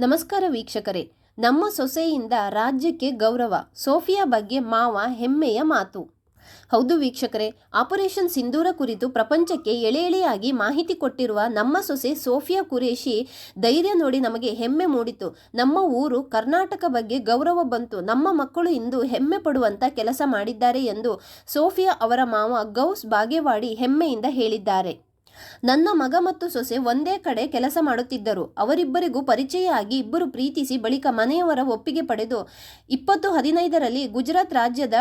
ನಮಸ್ಕಾರ ವೀಕ್ಷಕರೇ. ನಮ್ಮ ಸೊಸೆಯಿಂದ ರಾಜ್ಯಕ್ಕೆ ಗೌರವ, ಸೋಫಿಯಾ ಬಗ್ಗೆ ಮಾವ ಹೆಮ್ಮೆಯ ಮಾತು. ಹೌದು ವೀಕ್ಷಕರೇ, ಆಪರೇಷನ್ ಸಿಂಧೂರ ಕುರಿತು ಪ್ರಪಂಚಕ್ಕೆ ಎಳೆ ಎಳೆಯಾಗಿ ಮಾಹಿತಿ ಕೊಟ್ಟಿರುವ ನಮ್ಮ ಸೊಸೆ ಸೋಫಿಯಾ ಕುರೇಶಿ ಧೈರ್ಯ ನೋಡಿ ನಮಗೆ ಹೆಮ್ಮೆ ಮೂಡಿತು. ನಮ್ಮ ಊರು ಕರ್ನಾಟಕ ಬಗ್ಗೆ ಗೌರವ ಬಂತು. ನಮ್ಮ ಮಕ್ಕಳು ಇಂದು ಹೆಮ್ಮೆ ಪಡುವಂಥ ಕೆಲಸ ಮಾಡಿದ್ದಾರೆ ಎಂದು ಸೋಫಿಯಾ ಅವರ ಮಾವ ಗೌಸ್ ಬಾಗೇವಾಡಿ ಹೆಮ್ಮೆಯಿಂದ ಹೇಳಿದ್ದಾರೆ. ನನ್ನ ಮಗ ಮತ್ತು ಸೊಸೆ ಒಂದೇ ಕಡೆ ಕೆಲಸ ಮಾಡುತ್ತಿದ್ದರು. ಅವರಿಬ್ಬರಿಗೂ ಪರಿಚಯ ಆಗಿ ಇಬ್ಬರು ಪ್ರೀತಿಸಿ ಬಳಿಕ ಮನೆಯವರ ಒಪ್ಪಿಗೆ ಪಡೆದು ಇಪ್ಪತ್ತು ಹದಿನೈದರಲ್ಲಿ ಗುಜರಾತ್ ರಾಜ್ಯದ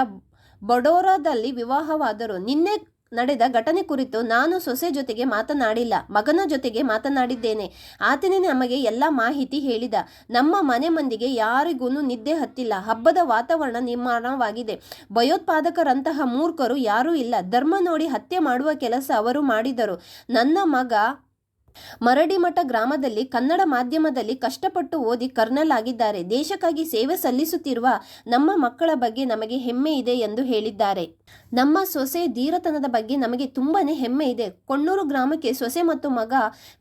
ಬಡೋರಾದಲ್ಲಿ ವಿವಾಹವಾದರು. ನಿನ್ನೆ ನಡೆದ ಘಟನೆ ಕುರಿತು ನಾನು ಸೊಸೆ ಜೊತೆಗೆ ಮಾತನಾಡಿಲ್ಲ, ಮಗನ ಜೊತೆಗೆ ಮಾತನಾಡಿದ್ದೇನೆ. ಆತನೇ ನಮಗೆ ಎಲ್ಲ ಮಾಹಿತಿ ಹೇಳಿದ. ನಮ್ಮ ಮನೆ ಮಂದಿಗೆ ಯಾರಿಗೂ ನಿದ್ದೆ ಹತ್ತಿಲ್ಲ. ಹಬ್ಬದ ವಾತಾವರಣ ನಿರ್ಮಾಣವಾಗಿದೆ. ಭಯೋತ್ಪಾದಕರಂತಹ ಮೂರ್ಖರು ಯಾರೂ ಇಲ್ಲ. ಧರ್ಮ ನೋಡಿ ಹತ್ಯೆ ಮಾಡುವ ಕೆಲಸ ಅವರು ಮಾಡಿದರು. ನನ್ನ ಮಗ ಮರಡಿಮಠ ಗ್ರಾಮದಲ್ಲಿ ಕನ್ನಡ ಮಾಧ್ಯಮದಲ್ಲಿ ಕಷ್ಟಪಟ್ಟು ಓದಿ ಕರ್ನಲ್ ಆಗಿದ್ದಾರೆ. ದೇಶಕ್ಕಾಗಿ ಸೇವೆ ಸಲ್ಲಿಸುತ್ತಿರುವ ನಮ್ಮ ಮಕ್ಕಳ ಬಗ್ಗೆ ನಮಗೆ ಹೆಮ್ಮೆ ಇದೆ ಎಂದು ಹೇಳಿದ್ದಾರೆ. ನಮ್ಮ ಸೊಸೆ ಧೀರತನದ ಬಗ್ಗೆ ನಮಗೆ ತುಂಬಾನೇ ಹೆಮ್ಮೆ ಇದೆ. ಕೊಣ್ಣೂರು ಗ್ರಾಮಕ್ಕೆ ಸೊಸೆ ಮತ್ತು ಮಗ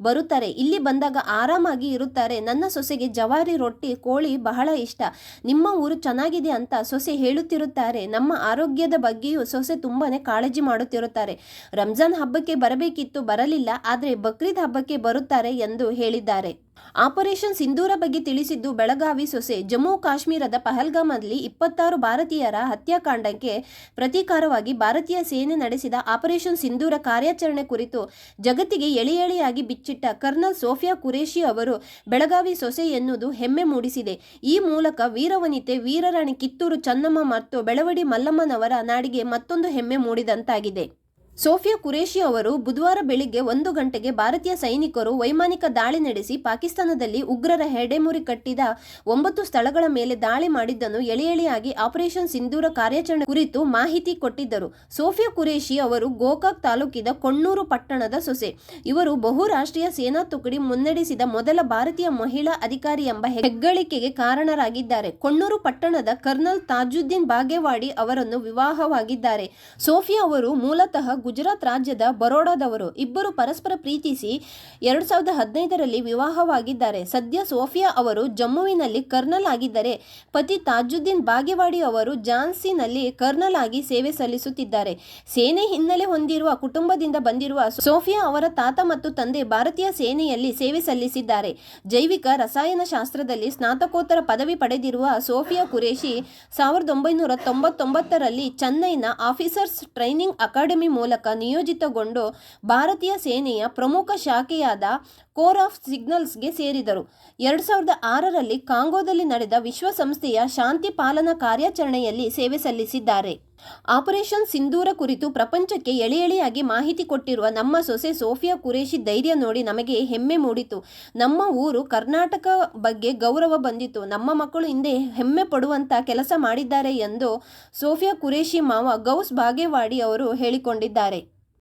ಬರುತ್ತಾರೆ. ಇಲ್ಲಿ ಬಂದಾಗ ಆರಾಮಾಗಿ ಇರುತ್ತಾರೆ. ನನ್ನ ಸೊಸೆಗೆ ಜವಾರಿ ರೊಟ್ಟಿ, ಕೋಳಿ ಬಹಳ ಇಷ್ಟ. ನಿಮ್ಮ ಊರು ಚೆನ್ನಾಗಿದೆ ಅಂತ ಸೊಸೆ ಹೇಳುತ್ತಿರುತ್ತಾರೆ. ನಮ್ಮ ಆರೋಗ್ಯದ ಬಗ್ಗೆಯೂ ಸೊಸೆ ತುಂಬಾನೇ ಕಾಳಜಿ ಮಾಡುತ್ತಿರುತ್ತಾರೆ. ರಂಜಾನ್ ಹಬ್ಬಕ್ಕೆ ಬರಬೇಕಿತ್ತು, ಬರಲಿಲ್ಲ. ಆದರೆ ಬಕ್ರೀದ್ ಹಬ್ಬಕ್ಕೆ ಬರುತ್ತಾರೆ ಎಂದು ಹೇಳಿದ್ದಾರೆ. ಆಪರೇಷನ್ ಸಿಂಧೂರ ಬಗ್ಗೆ ತಿಳಿಸಿದ್ದು ಬೆಳಗಾವಿ ಸೊಸೆ ಜಮ್ಮು ಕಾಶ್ಮೀರದ ಪಹಲ್ಗಾಮಲ್ಲಿ ಇಪ್ಪತ್ತಾರು ಭಾರತೀಯರ ಹತ್ಯಾಕಾಂಡಕ್ಕೆ ಪ್ರತೀಕಾರವಾಗಿ ಭಾರತೀಯ ಸೇನೆ ನಡೆಸಿದ ಆಪರೇಷನ್ ಸಿಂಧೂರ ಕಾರ್ಯಾಚರಣೆ ಕುರಿತು ಜಗತ್ತಿಗೆ ಎಳೆ ಎಳೆಯಾಗಿ ಬಿಚ್ಚಿಟ್ಟ ಕರ್ನಲ್ ಸೋಫಿಯಾ ಕುರೇಶಿ ಅವರು ಬೆಳಗಾವಿ ಸೊಸೆ ಎನ್ನುವುದು ಹೆಮ್ಮೆ ಮೂಡಿಸಿದೆ. ಈ ಮೂಲಕ ವೀರವನಿತೆ, ವೀರರಾಣಿ ಕಿತ್ತೂರು ಚನ್ನಮ್ಮ ಮತ್ತು ಬೆಳವಡಿ ಮಲ್ಲಮ್ಮನವರ ನಾಡಿಗೆ ಮತ್ತೊಂದು ಹೆಮ್ಮೆ ಮೂಡಿದಂತಾಗಿದೆ. ಸೋಫಿಯಾ ಕುರೇಶಿ ಅವರು ಬುಧವಾರ ಬೆಳಿಗ್ಗೆ ಒಂದು ಗಂಟೆಗೆ ಭಾರತೀಯ ಸೈನಿಕರು ವೈಮಾನಿಕ ದಾಳಿ ನಡೆಸಿ ಪಾಕಿಸ್ತಾನದಲ್ಲಿ ಉಗ್ರರ ಹೆಡೆಮುರಿ ಕಟ್ಟಿದ ಒಂಬತ್ತು ಸ್ಥಳಗಳ ಮೇಲೆ ದಾಳಿ ಮಾಡಿದ್ದನ್ನು ಎಳೆಯಳಿಯಾಗಿ ಆಪರೇಷನ್ ಸಿಂಧೂರ ಕಾರ್ಯಾಚರಣೆ ಕುರಿತು ಮಾಹಿತಿ ಕೊಟ್ಟಿದ್ದರು. ಸೋಫಿಯಾ ಕುರೇಶಿ ಅವರು ಗೋಕಾಕ್ ತಾಲೂಕಿನ ಕೊಣ್ಣೂರು ಪಟ್ಟಣದ ಸೊಸೆ. ಇವರು ಬಹುರಾಷ್ಟ್ರೀಯ ಸೇನಾ ತುಕಡಿ ಮುನ್ನಡೆಸಿದ ಮೊದಲ ಭಾರತೀಯ ಮಹಿಳಾ ಅಧಿಕಾರಿ ಎಂಬ ಹೆಗ್ಗಳಿಕೆಗೆ ಕಾರಣರಾಗಿದ್ದಾರೆ. ಕೊಣ್ಣೂರು ಪಟ್ಟಣದ ಕರ್ನಲ್ ತಾಜುದ್ದೀನ್ ಬಾಗೇವಾಡಿ ಅವರನ್ನು ವಿವಾಹವಾಗಿದ್ದಾರೆ. ಸೋಫಿಯಾ ಅವರು ಮೂಲತಃ ಗುಜರಾತ್ ರಾಜ್ಯದ ಬರೋಡಾದವರು ಇಬ್ಬರು ಪರಸ್ಪರ ಪ್ರೀತಿಸಿ ಎರಡು ಸಾವಿರದ ಹದಿನೈದರಲ್ಲಿ ವಿವಾಹವಾಗಿದ್ದಾರೆ. ಸದ್ಯ ಸೋಫಿಯಾ ಅವರು ಜಮ್ಮುವಿನಲ್ಲಿ ಕರ್ನಲ್ ಆಗಿದ್ದರೆ, ಪತಿ ತಾಜುದ್ದೀನ್ ಬಾಗೇವಾಡಿ ಅವರು ಜಾನ್ಸಿನಲ್ಲಿ ಕರ್ನಲ್ ಆಗಿ ಸೇವೆ ಸಲ್ಲಿಸುತ್ತಿದ್ದಾರೆ. ಸೇನೆ ಹಿನ್ನೆಲೆ ಹೊಂದಿರುವ ಕುಟುಂಬದಿಂದ ಬಂದಿರುವ ಸೋಫಿಯಾ ಅವರ ತಾತ ಮತ್ತು ತಂದೆ ಭಾರತೀಯ ಸೇನೆಯಲ್ಲಿ ಸೇವೆ ಸಲ್ಲಿಸಿದ್ದಾರೆ. ಜೈವಿಕ ರಸಾಯನಶಾಸ್ತ್ರದಲ್ಲಿ ಸ್ನಾತಕೋತ್ತರ ಪದವಿ ಪಡೆದಿರುವ ಸೋಫಿಯಾ ಕುರೇಶಿ ಸಾವಿರದ ಒಂಬೈನೂರ ತೊಂಬತ್ತೊಂಬತ್ತರಲ್ಲಿ ಚೆನ್ನೈನ ಆಫೀಸರ್ಸ್ ಟ್ರೈನಿಂಗ್ ಅಕಾಡೆಮಿ ಮೂಲಕ ನಿಯೋಜಿತಗೊಂಡು ಭಾರತೀಯ ಸೇನೆಯ ಪ್ರಮುಖ ಶಾಖೆಯಾದ ಕೋರ್ ಆಫ್ ಸಿಗ್ನಲ್ಸ್ಗೆ ಸೇರಿದರು. ಎರಡು ಸಾವಿರದ ಆರರಲ್ಲಿ ಕಾಂಗೋದಲ್ಲಿ ನಡೆದ ವಿಶ್ವಸಂಸ್ಥೆಯ ಶಾಂತಿ ಪಾಲನಾ ಕಾರ್ಯಾಚರಣೆಯಲ್ಲಿ ಸೇವೆ ಸಲ್ಲಿಸಿದ್ದಾರೆ. ಆಪರೇಷನ್ ಸಿಂಧೂರ ಕುರಿತು ಪ್ರಪಂಚಕ್ಕೆ ಎಳೆ ಎಳೆಯಾಗಿ ಮಾಹಿತಿ ಕೊಟ್ಟಿರುವ ನಮ್ಮ ಸೊಸೆ ಸೋಫಿಯಾ ಕುರೇಶಿ ಧೈರ್ಯ ನೋಡಿ ನಮಗೆ ಹೆಮ್ಮೆ ಮೂಡಿತು. ನಮ್ಮ ಊರು ಕರ್ನಾಟಕ ಬಗ್ಗೆ ಗೌರವ ಬಂದಿತು. ನಮ್ಮ ಮಕ್ಕಳು ಹಿಂದೆ ಹೆಮ್ಮೆ ಪಡುವಂತ ಕೆಲಸ ಮಾಡಿದ್ದಾರೆ ಎಂದು ಸೋಫಿಯಾ ಕುರೇಶಿ ಮಾವ ಗೌಸ್ ಬಾಗೇವಾಡಿ ಅವರು ಹೇಳಿಕೊಂಡಿದ್ದಾರೆ.